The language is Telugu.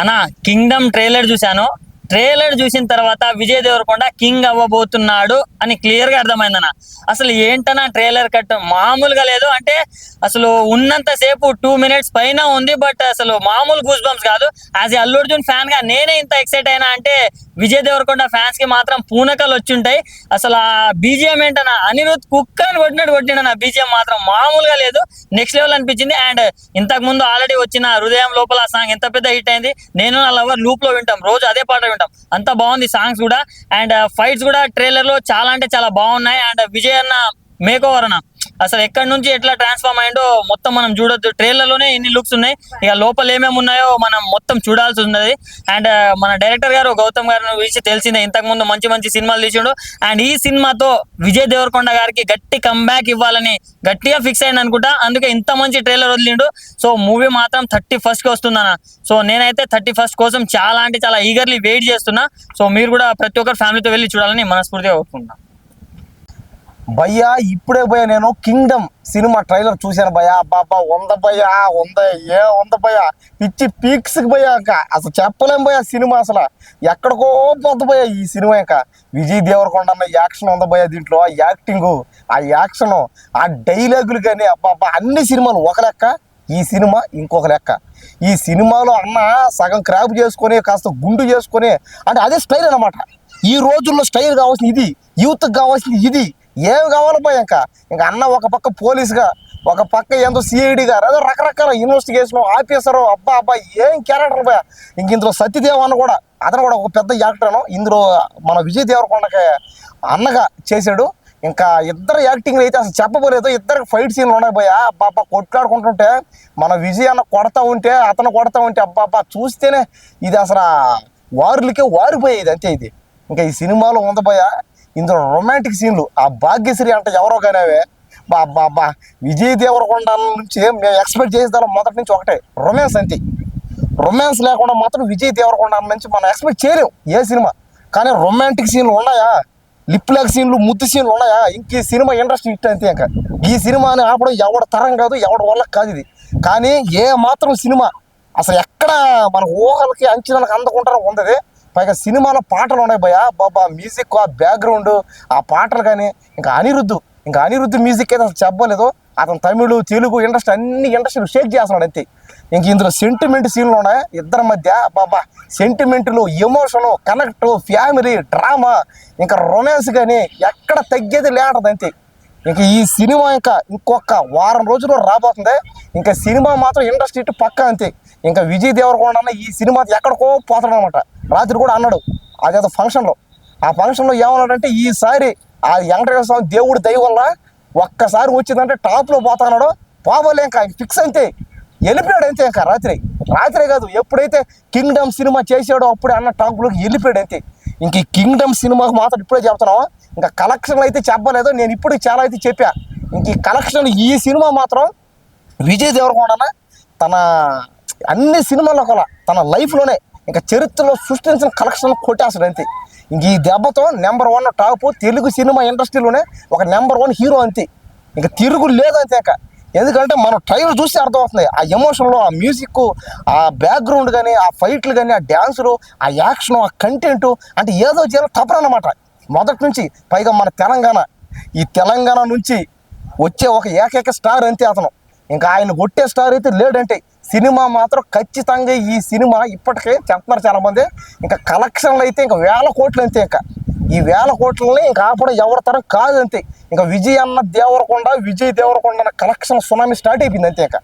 అన్న కింగ్డమ్ ట్రైలర్ చూశాను. ట్రైలర్ చూసిన తర్వాత విజయ్ దేవరకొండ కింగ్ అవ్వబోతున్నాడు అని క్లియర్గా అర్థమైందన్న. అసలు ఏంటన్నా ట్రైలర్ కట్ మామూలుగా లేదు. అంటే అసలు ఉన్నంత సేపు టూ మినిట్స్ పైన ఉంది బట్ అసలు మామూలు గూస్ బంప్స్ కాదు. యాజ్ ఏ అల్లు అర్జున్ ఫ్యాన్గా నేనే ఇంత ఎక్సైట్ అయినా అంటే విజయ్ దేవరకొండ ఫ్యాన్స్కి మాత్రం పూనకలు వచ్చుంటాయి అసలు ఆ బీజిఎం ఏంటన్నా అనిరుద్ కుక్క అని కొట్టినట్టు కొట్టిన బీజిఎం మాత్రం మామూలుగా లేదు. నెక్స్ట్ లెవెల్ అనిపించింది. అండ్ ఇంతకు ముందు ఆల్రెడీ వచ్చిన హృదయం లోపల సాంగ్ ఎంత పెద్ద హిట్ అయింది. నేను నా లవర్ లూప్లో వింటాం. రోజు అదే పాట వింటాం అంత బాగుంది సాంగ్స్ కూడా. అండ్ ఫైట్స్ కూడా ట్రైలర్లో చాలా అంటే చాలా బాగున్నాయి. అండ్ విజయ్ అన్న మేకోవర్ అన్న అసలు ఎక్కడి నుంచి ఎట్లా ట్రాన్స్ఫార్మ్ అయిందో మొత్తం మనం చూడొద్దు. ట్రైలర్లోనే ఇన్ని లుక్స్ ఉన్నాయి. ఇక లోపల ఏమేమి ఉన్నాయో మనం మొత్తం చూడాల్సి ఉన్నది. అండ్ uh, మన డైరెక్టర్ గారు గౌతమ్ గారిని గురించి తెలిసిందే ఇంతకు ముందు మంచి మంచి సినిమాలు తీసిండు. అండ్ ఈ సినిమాతో విజయ్ దేవరకొండ గారికి గట్టి కంబ్యాక్ ఇవ్వాలని గట్టిగా ఫిక్స్ అయింది అనుకుంటా. అందుకే ఇంత మంచి ట్రైలర్ వదిలిండు. సో మూవీ మాత్రం థర్టీ ఫస్ట్కి వస్తుందన్న. సో నేనైతే థర్టీ ఫస్ట్ కోసం చాలా అంటే చాలా ఈగర్లీ వెయిట్ చేస్తున్నా. సో మీరు కూడా ప్రతి ఒక్కరు ఫ్యామిలీతో వెళ్ళి చూడాలని మనస్ఫూర్తిగా కోరుకుంటున్నాను భయ్యా ఇప్పుడే భయ నేను కింగ్డమ్ సినిమా ట్రైలర్ చూశాను భయ బాబా వంద భయ్యా వంద ఏ వంద భయ్యా? పిచ్చి పీక్స్కి భయ్యాక అసలు చెప్పలేం భయ సినిమా అసలు. ఎక్కడికో పోద్ది భయ్యా ఈ సినిమా ఇంకా. విజయ్ దేవరకొండ అన్న యాక్షన్ ఉంది భయ దీంట్లో. ఆ యాక్టింగ్ ఆ యాక్షన్ ఆ డైలాగులు కానీ అబ్బా అన్ని సినిమాలు ఒక లెక్క. ఈ సినిమా ఇంకొక లెక్క. ఈ సినిమాలో అన్న సగం క్రాప్ చేసుకొని కాస్త గుండు చేసుకొని అంటే అదే స్టైల్ అన్నమాట. ఈ రోజుల్లో స్టైల్ కావాల్సింది ఇది యూత్కి కావాల్సింది ఇది. ఏమి కావాలి పోయి ఇంకా? ఇంకా అన్న ఒక పక్క పోలీస్గా ఒక పక్క ఏందో సిఐడి గారు అదో రకరకాల ఇన్వెస్టిగేషన్ ఆఫీసరు అబ్బా అబ్బా ఏం క్యారెక్టర్ పోయా? ఇంక ఇందులో సత్యదేవ్ అన్న కూడా అతను కూడా ఒక పెద్ద యాక్టర్ ఇందులో మన విజయ్ దేవరకొండకి అన్నగా చేశాడు. ఇంకా ఇద్దరు యాక్టింగ్ అయితే అసలు చెప్పబోలేదు. ఇద్దరు ఫైట్ సీన్లు ఉన్నాయి పోయా. అబ్బా అబ్బా కొట్లాడుకుంటుంటే మన విజయ్ అన్న కొడతా ఉంటే అతను కొడతా ఉంటే అబ్బా అబ్బా చూస్తేనే ఇది అసలు వారులకే వారిపోయేది అంతే ఇది. ఇంకా ఈ సినిమాలో ఉంది ఇందులో రొమాంటిక్ సీన్లు ఆ భాగ్యశ్రీ అంటే ఎవరో కానివే బా బా బా. విజయ్ దేవరకొండ నుంచి మేము ఎక్స్పెక్ట్ చేసేదాం మొదటి నుంచి ఒకటే. రొమాన్స్ అంతే. రొమాన్స్ లేకుండా మాత్రం విజయ్ దేవరకొండ నుంచి మనం ఎక్స్పెక్ట్ చేయలేం ఏ సినిమా. కానీ రొమాంటిక్ సీన్లు ఉన్నాయా? లిప్ లాక్ సీన్లు ముద్దు సీన్లు ఉన్నాయా? ఇంక ఈ సినిమా ఇండస్ట్రీ హిట్ అంతే ఇంకా. ఈ సినిమాని ఆపడం ఎవడ తరం కాదు ఎవడ వల్ల కాదు ఇది. కానీ ఏ మాత్రం సినిమా అసలు ఎక్కడ మన ఊహలకి అంచనాలకు అందకుండా ఉంది పైగా సినిమాలో పాటలు ఉన్నాయి భయ బాబా మ్యూజిక్ ఆ బ్యాక్గ్రౌండ్ ఆ పాటలు కానీ ఇంకా అనిరుద్ధు ఇంకా అనిరుద్ధు మ్యూజిక్ అయితే అసలు చెప్పలేదు. అతను తమిళు తెలుగు ఇండస్ట్రీ అన్ని ఇండస్ట్రీలు షేక్ చేస్తున్నాడు అంతే. ఇంక ఇందులో సెంటిమెంట్ సీన్లు ఉన్నాయి. ఇద్దరి మధ్య బాబా సెంటిమెంట్లు ఎమోషను కనెక్ట్ ఫ్యామిలీ డ్రామా ఇంకా రొమాన్స్ కానీ ఎక్కడ తగ్గేది లేటది అంతే. ఇంక ఈ సినిమా ఇంకా ఇంకొక వారం రోజుల్లో రాబోతుంది. ఇంకా సినిమా మాత్రం ఇండస్ట్రీ ఇటు పక్క అంతే. ఇంకా విజయ్ దేవరకొండ అన్న ఈ సినిమా ఎక్కడికో పోతాడు అనమాట రాత్రి కూడా అన్నాడు. అదేదో ఫంక్షన్లో. ఆ ఫంక్షన్లో ఏమన్నాడంటే ఈసారి ఆ వెంకటేశ్వర స్వామి దేవుడు దయ వల్ల ఒక్కసారి వచ్చిందంటే టాప్లో పోతాన్నాడు పోవలే ఇంకా ఫిక్స్ అంతే. వెళ్ళిపోయాడు అంతే ఇంకా రాత్రి. రాత్రే కాదు ఎప్పుడైతే కింగ్డమ్ సినిమా చేసాడో అప్పుడే అన్న టాప్లోకి వెళ్ళిపోయాడు అంతే. ఇంక ఈ కింగ్డమ్ సినిమాకు మాత్రం ఇప్పుడే చెప్తున్నావా? ఇంకా కలెక్షన్లు అయితే చెప్పలేదు. నేను ఇప్పుడు చాలా అయితే చెప్పా. ఇంక ఈ కలెక్షన్లు ఈ సినిమా మాత్రం విజయ్ దేవరకొండ తన అన్ని సినిమాల్లో కూడా తన లైఫ్లోనే ఇంకా చరిత్రలో సృష్టించిన కలెక్షన్లు కొట్టేస్తాడు అంతే. ఇంక ఈ దెబ్బతో number one top Telugu cinema ఇండస్ట్రీలోనే ఒక నెంబర్ వన్ హీరో అంతే. ఇంకా తిరుగు లేదు అంతే ఇంకా. ఎందుకంటే మనం ట్రైలర్ చూస్తే అర్థమవుతుంది. ఆ ఎమోషన్లో ఆ మ్యూజిక్ ఆ బ్యాక్గ్రౌండ్ కానీ ఆ ఫైట్లు కానీ ఆ డ్యాన్సులు ఆ యాక్షన్ ఆ కంటెంట్ అంటే ఏదో చేయాలి తప్పనమాట మొదటి నుంచి పైగా మన తెలంగాణ ఈ తెలంగాణ నుంచి వచ్చే ఒక ఏకైక స్టార్ అంతే అతను. ఇంకా ఆయన కొట్టే స్టార్ అయితే లేడంటే సినిమా మాత్రం ఖచ్చితంగా ఈ సినిమా ఇప్పటికే చెప్తున్నారు చాలా మంది ఇంకా కలెక్షన్లు అయితే ఇంకా వేల కోట్లు అంతే ఇంకా. ఈ వేల కోట్లని ఇంకా ఆపడం ఎవరి తరం కాదు అంతే. ఇంకా విజయ్ అన్న దేవరకొండ విజయ్ దేవరకొండ అన్న కలెక్షన్ సునామీ స్టార్ట్ అయిపోయింది అంతే ఇంకా.